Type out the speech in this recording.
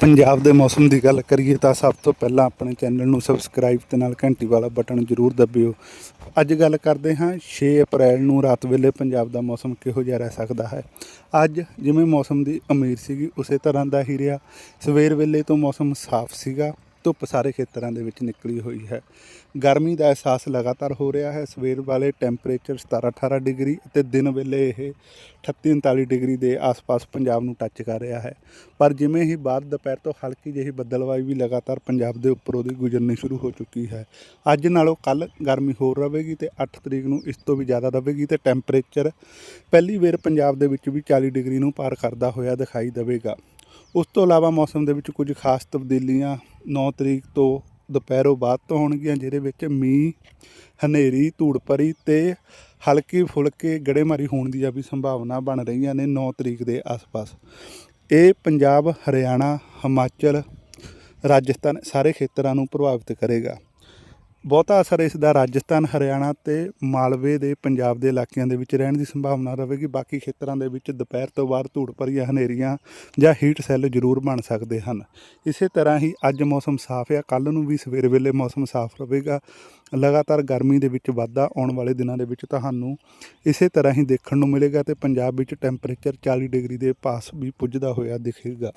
ਪੰਜਾਬ ਦੇ ਮੌਸਮ ਦੀ ਗੱਲ ਕਰੀਏ ਤਾਂ ਸਭ ਤੋਂ ਪਹਿਲਾਂ ਆਪਣੇ ਚੈਨਲ ਨੂੰ ਸਬਸਕ੍ਰਾਈਬ ਤੇ ਨਾਲ ਘੰਟੀ ਵਾਲਾ ਬਟਨ ਜ਼ਰੂਰ ਦਬਿਓ। ਅੱਜ ਗੱਲ ਕਰਦੇ ਹਾਂ 6 ਅਪ੍ਰੈਲ ਨੂੰ ਰਾਤ ਵੇਲੇ ਪੰਜਾਬ ਦਾ ਮੌਸਮ ਕਿਹੋ ਜਿਹਾ ਰਹਿ ਸਕਦਾ ਹੈ। ਅੱਜ ਜਿਵੇਂ ਮੌਸਮ ਦੀ ਉਮੀਦ ਸੀਗੀ ਉਸੇ ਤਰ੍ਹਾਂ ਦਾ ਹੀ ਰਿਹਾ। ਸਵੇਰ ਵੇਲੇ ਤੋਂ ਮੌਸਮ ਸਾਫ਼ ਸੀਗਾ। ਧੁੱਪ ਸਾਰੇ ਖੇਤਰਾਂ ਦੇ ਵਿੱਚ ਨਿਕਲੀ ਹੋਈ ਹੈ। ਗਰਮੀ ਦਾ ਅਹਿਸਾਸ ਲਗਾਤਾਰ ਹੋ ਰਿਹਾ ਹੈ। ਸਵੇਰ ਵਾਲੇ ਟੈਂਪਰੇਚਰ 17 18 ਡਿਗਰੀ ਅਤੇ ਦਿਨ ਵੇਲੇ ਇਹ 38 39 ਡਿਗਰੀ ਦੇ ਆਸ-ਪਾਸ ਪੰਜਾਬ ਨੂੰ ਟੱਚ ਕਰ ਰਿਹਾ ਹੈ। ਪਰ ਜਿਵੇਂ ਹੀ ਬਾਅਦ ਦੁਪਹਿਰ ਤੋਂ ਹਲਕੀ ਜਿਹੀ ਬੱਦਲਵਾਈ ਵੀ ਲਗਾਤਾਰ ਪੰਜਾਬ ਦੇ ਉੱਪਰੋਂ ਦੀ ਗੁਜ਼ਰਨੀ ਸ਼ੁਰੂ ਹੋ ਚੁੱਕੀ ਹੈ। ਅੱਜ ਨਾਲੋਂ ਕੱਲ ਗਰਮੀ ਹੋਰ ਰਹੇਗੀ ਤੇ 8 ਤਰੀਕ ਨੂੰ ਇਸ ਤੋਂ ਵੀ ਜ਼ਿਆਦਾ ਰਹੇਗੀ ਤੇ ਟੈਂਪਰੇਚਰ ਪਹਿਲੀ ਵਾਰ ਪੰਜਾਬ ਦੇ ਵਿੱਚ ਵੀ 40 ਡਿਗਰੀ ਨੂੰ ਪਾਰ ਕਰਦਾ ਹੋਇਆ ਦਿਖਾਈ ਦੇਵੇਗਾ। ਉਸ ਤੋਂ ਇਲਾਵਾ ਮੌਸਮ ਦੇ ਵਿੱਚ ਕੁਝ ਖਾਸ ਤਬਦੀਲੀਆਂ 9 ਤਰੀਕ ਤੋਂ ਦੁਪਹਿਰੋਂ ਬਾਅਦ ਤੋਂ ਹੋਣਗੀਆਂ, ਜਿਹਦੇ ਵਿੱਚ ਮੀਂਹ, ਹਨੇਰੀ ਧੂੜ ਭਰੀ ਤੇ ਹਲਕੀ ਫੁਲਕੇ ਗੜੇਮਾਰੀ ਹੋਣ ਦੀਆਂ ਵੀ ਸੰਭਾਵਨਾ ਬਣ ਰਹੀਆਂ ਨੇ 9 ਤਰੀਕ ਦੇ ਆਸ-ਪਾਸ। ਇਹ ਪੰਜਾਬ, ਹਰਿਆਣਾ, ਹਿਮਾਚਲ, ਰਾਜਸਥਾਨ ਸਾਰੇ ਖੇਤਰਾਂ ਨੂੰ ਪ੍ਰਭਾਵਿਤ ਕਰੇਗਾ। ਬਹੁਤਾ ਅਸਰ ਇਸ ਦਾ ਰਾਜਸਥਾਨ, ਹਰਿਆਣਾ ਤੇ ਮਾਲਵੇ ਦੇ ਪੰਜਾਬ ਦੇ ਇਲਾਕਿਆਂ ਦੇ ਵਿੱਚ ਰਹਿਣ ਦੀ ਸੰਭਾਵਨਾ ਰਹੇਗੀ। ਬਾਕੀ ਖੇਤਰਾਂ ਦੇ ਵਿੱਚ ਦੁਪਹਿਰ ਤੋਂ ਬਾਅਦ ਧੂੜ ਭਰੀਆਂ ਹਨੇਰੀਆਂ ਜਾਂ ਹੀਟ ਸੈੱਲ ਜ਼ਰੂਰ ਬਣ ਸਕਦੇ ਹਨ। ਇਸੇ ਤਰ੍ਹਾਂ ਹੀ ਅੱਜ ਮੌਸਮ ਸਾਫ਼ ਹੈ ਕੱਲ ਨੂੰ ਵੀ ਸਵੇਰ ਵੇਲੇ ਮੌਸਮ ਸਾਫ਼ ਰਹੇਗਾ। ਲਗਾਤਾਰ ਗਰਮੀ ਦੇ ਵਿੱਚ ਵਾਧਾ ਆਉਣ ਵਾਲੇ ਦਿਨਾਂ ਦੇ ਵਿੱਚ ਤੁਹਾਨੂੰ ਇਸੇ ਤਰ੍ਹਾਂ ਹੀ ਦੇਖਣ ਨੂੰ ਮਿਲੇਗਾ ਤੇ ਪੰਜਾਬ ਵਿੱਚ ਟੈਂਪਰੇਚਰ 40 ਡਿਗਰੀ ਦੇ ਪਾਸ ਵੀ ਪੁੱਜਦਾ ਹੋਇਆ ਦਿਖੇਗਾ।